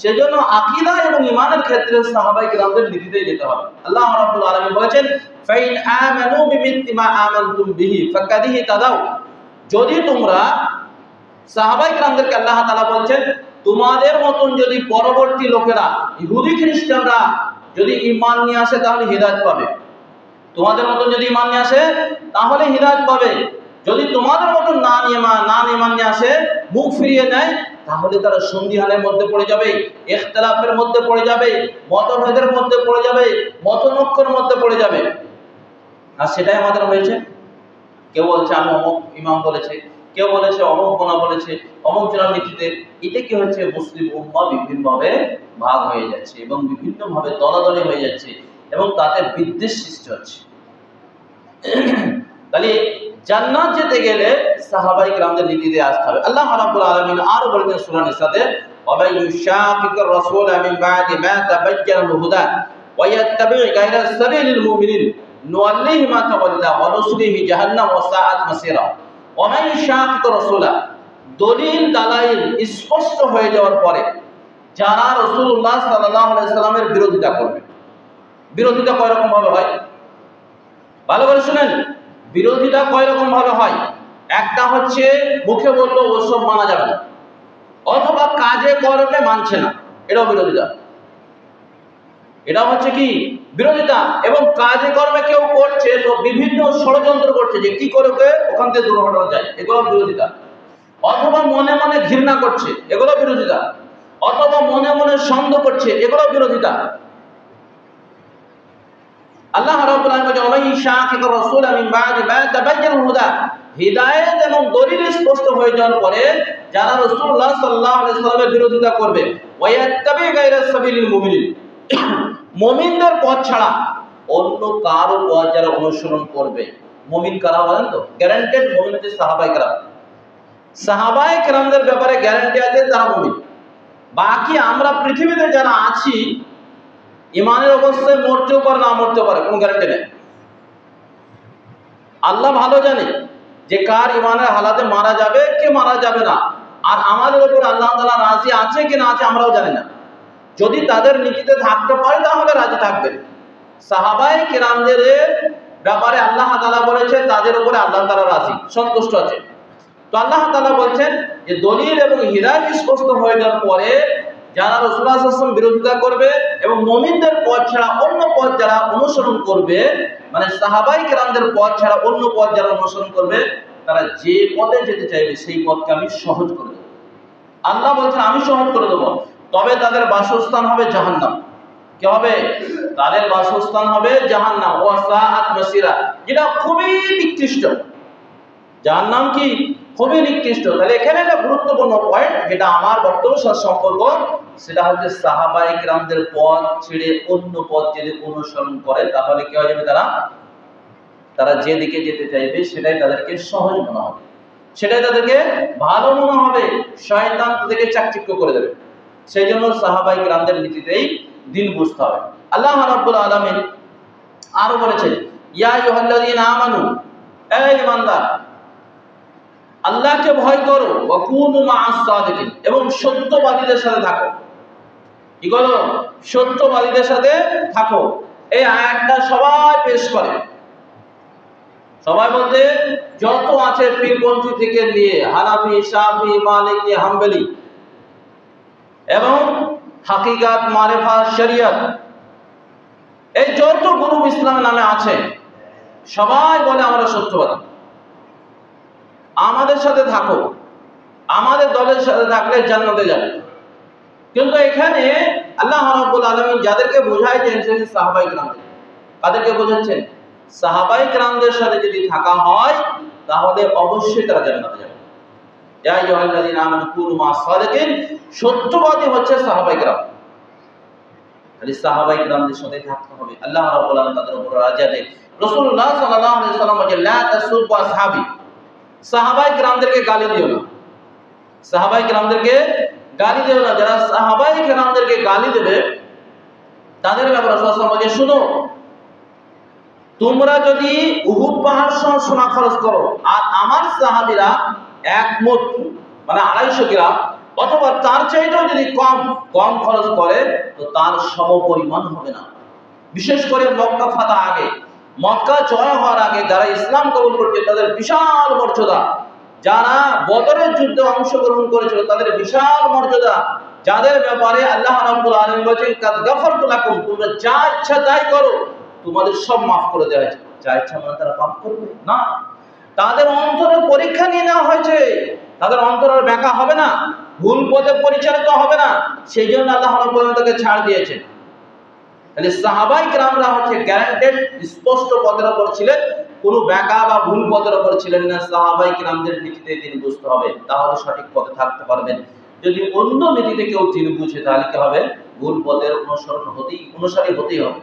সেজন্য আকীদা এবং ইমানের ক্ষেত্রে সাহাবাই কিরামদের নীতিতেই যেতে হবে। আল্লাহ রাব্বুল আলামিন বলেছেন, ফাইন আমানু বিমিথলি মা আমানতুম বিহি ফাকাদিহি তাদাউ। যদি তোমরা সাহাবাই কিরামদেরকে আল্লাহ তাআলা বলছেন, তোমাদের মতন যদি পরবর্তী লোকেরা, ইহুদি খ্রিস্টানরা যদি ঈমান নিয়ে আসে, তাহলে হিদায়াত পাবে। তোমাদের মতন যদি ইমান নিয়ে আসে, তাহলে হৃদায়ত পাবে। যদি তোমাদের মতন না নিয়ে না ইমান নিয়ে আসে, মুখ ফিরিয়ে নেয় তাহলে তারা সন্ধিহানের মধ্যে পড়ে যাবে, ইখতলাফের মধ্যে পড়ে যাবে মতভেদের মধ্যে পড়ে যাবে মতনক্ষর মধ্যে পড়ে যাবে। আর সেটাই আমাদের হয়েছে। কেউ বলছে, আমি অমুক ইমাম বলেছে, কেউ বলেছে, অমুক গোনা বলেছে, অমুক জনার নীতিতে এটা কি হচ্ছে মুসলিম উম্মা বিভিন্নভাবে ভাগ হয়ে যাচ্ছে এবং বিভিন্নভাবে দলাদলি হয়ে যাচ্ছে এবং তাতে বিদ্বেষ সৃষ্টি হচ্ছে। তাহলে জান্নাত যেতে গেলে সাহাবাই গ্রামদের নীতি দিয়ে আসতে হবে। আল্লাহ রাব্বুল আলামিন আর বলেছেন সূরা নিসাতে ওয়াবাই ইউশাকিকুর রাসূল মিন বাদি মা তাবায়্যানাল হুদা ওয়ায়াত্তাবি গায়রা সাবিলিল মুমিনিন نوليه ما تولى ونصليه جهنم وساءت مسيرا ومن يشاقق الرسول দলিল দালাইল স্পষ্ট হয়ে যাওয়ার পরে যারা রসুল্লাহ সাল্লামের বিরোধিতা করবে, বিরোধিতা কয় রকম ভাবে হয়? ভালো করে শুনেন। বিরোধিতা কয় রকম ভাবে হয়? একটা হচ্ছে, মুখে বলল ওসব মানা যাবে না। অথবা কাজে কর্মে মানছে না। এটাও বিরোধিতা। এটা হচ্ছে কি? বিরোধিতা। এবং কাজে কর্মে কেউ করছে তো বিভিন্ন ষড়যন্ত্র করছে যে কি করে ওকে ওখান থেকে দুর্ঘটনা যায়। এগুলো বিরোধিতা। অথবা মনে মনে ঘৃণা করছে এগুলো বিরোধিতা। অথবা মনে মনে সন্দেহ করছে এগুলো বিরোধিতা। আল্লাহ রাব্বুল আলামিন বলেন ওয়াই শাকিক রাসূল মিন বাদি এবং দলিল স্পষ্ট হয়ে যাওয়ার পরে যারা রাসূলুল্লাহ সাল্লাল্লাহু আলাইহি সাল্লামের বিরোধিতা করবে ওয়ায়াত্তাবি গায়রা সাবিলিল মুমিনিন। মুমিনদের পথ ছাড়া অন্য কারও পথ যারা অনুসরণ করবে, মুমিন কারা বলেন তো? গ্যারান্টেড মুমিন হচ্ছে সাহাবায়ে কেরাম সাহাবায়ে কেরামদের ব্যাপারে গ্যারান্টি আছে তারা মুমিন। বাকি আমরা পৃথিবীতে যারা আছি ইমানের অবস্থায় মরতেও পারে, না মরতেও পারে, কোনো গ্যারান্টি নেই। আল্লাহ ভালো জানে যে কার ইমানের হালাতে মারা যাবে, কে মারা যাবে না। আর আমাদের উপর আল্লাহ তালা রাজি আছে কি না আছে আমরাও জানি না। যদি তাদের নীতিতে থাকতে পারে, তাহলে রাজি থাকবেন সাহাবাই কিরামদের ব্যাপারে আল্লাহ তালা বলেছে তাদের উপরে আল্লাহ তালা রাজি, সন্তুষ্ট আছে। তো আল্লাহ তালা বলছেন যে দলিল এবং হিদায়ত স্পষ্ট হয়ে যাওয়ার পরে যারা আসলাম বিরোধিতা করবে এবং মমিনদের পথ ছাড়া অন্য পথ যারা অনুসরণ করবে মানে সাহাবাই কেরামদের পথ ছাড়া অন্য পথ যারা অনুসরণ করবে, তারা যে পথে যেতে চাইবে সেই পথকে আমি সহজ করে দেবো। আল্লাহ বলছেন, আমি সহজ করে দেবো। তবে তাদের বাসস্থান হবে জাহান্নাম। কি হবে? তাদের বাসস্থান হবে জাহান্নাম। ও মাসিরা। যেটা খুবই নিকৃষ্ট জাহান্নাম কি? খুবই নিকৃষ্ট। তাহলে এখানে একটা গুরুত্বপূর্ণ পয়েন্ট যেটা আমার বক্তব্যের সাথে সম্পর্ক, সেটা হচ্ছে সাহাবাই গ্রামদের পথ ছেড়ে অন্য পথ যদি অনুসরণ করে, তাহলে কি হয়ে যাবে তারা? তারা যেদিকে যেতে চাইবে, সেটাই তাদেরকে সহজ মনে হবে। সেটাই তাদেরকে ভালো মনে হবে। শয়তান তাদেরকে চাকচিক্য করে দেবে। সেই জন্য সাহাবাই গ্রামদের নীতিতেই দিন বুঝতে হবে। আল্লাহ রাব্বুল আলামিন আরও বলেছেন, ইয়া আইয়ুহাল্লাযীনা আমানু, এই ইমানদার আল্লাহকে ভয় করো এবং সত্যবাদীদের সাথে থাকো। কি করো? সত্যবাদীদের সাথে থাকো। এই আয়াতটা সবাই পেশ করে। সবাই বলতে যত আছে পীরপন্থী থেকে নিয়ে, হানাফি, শাফি, মালিকি, হাম্বেলি, এবং হাকিকাত, মারেফা, শরিয়ত, এই যত গুরু ইসলামের নামে আছে, সবাই বলে আমরা সত্যবাদী। আমাদের সাথে থাকো। আমাদের দলের সাথে থাকলে জান্নাতে যাবে। কিন্তু এখানে আল্লাহ রাব্বুল আলামিন যাদেরকে বোঝাইছেন সেই সাহাবাই کرامদের তাদেরকে বোঝাচ্ছেন? সাহাবাই کرامদের সাথে যদি থাকা হয়, তাহলে অবশ্যই তারা জান্নাতে যাবে। ইয়া আইয়ুহাল্লাযীনা আমানু কুনু সত্যবাদী হচ্ছে সাহাবাই کرام সাহাবাই کرامদের সাথে থাকতে হবে। আল্লাহ রাব্বুল আলামিন তাদের উপর রাজা দেয় রাসূলুল্লাহ সাল্লাল্লাহু আলাইহি ওয়াসাল্লাম লা তাসুবু সাহাবাই গ্রামদেরকে গালি দিও না। সাহাবাই গ্রামদেরকে গালি দিও না। যারা সাহাবাই গ্রামদেরকে গালি দেবে, তাদের ব্যাপারে শুনো, তোমরা যদি উহুদ পাহাড় সহ সোনা খরচ করো, আর আমার সাহাবিরা এক মুঠ মানে আড়াইশো গ্রাম অথবা তার চাইতেও যদি কম কম খরচ করে, তো তার সম পরিমাণ হবে না। বিশেষ করে মক্কা ফাতা আগে। মক্কা জয় হওয়ার আগে যারা ইসলাম কবুল করছে, তাদের বিশাল মর্যাদা। যারা বদরের যুদ্ধে অংশগ্রহণ করেছিল, তাদের বিশাল মর্যাদা। যাদের ব্যাপারে আল্লাহ রাব্বুল আলামিন বলেছেন, কাদ গাফারতু লাকুম তোমরা যা ইচ্ছা তাই করো, তোমাদের সব মাফ করে দেওয়া হয়েছে। যা ইচ্ছা মানে তারা পাপ করবে? না। তাদের অন্তরের পরীক্ষা নিয়ে নেওয়া হয়েছে। তাদের অন্তরের ব্যাকা হবে না। ভুল পথে পরিচালিত হবে না। সেই জন্য আল্লাহ রাব্বুল আলামিন তাকে ছাড় দিয়েছেন। তাহলে সাহাবাই গ্রামরা হচ্ছে গ্যারান্টেড স্পষ্ট পথের ওপর ছিলেন, কোনো ব্যাকা বা ভুল পথের ওপর ছিলেন না, সাহাবাই গ্রামদের নীতিতে তিনি বুঝতে হবে, তাহলে সঠিক পথে থাকতে পারবেন। যদি অন্য নীতিতে কেউ তিনি বুঝে, তাহলে কি হবে? ভুল পথের অনুসরণ হতেই, অনুসারী হতেই হবে।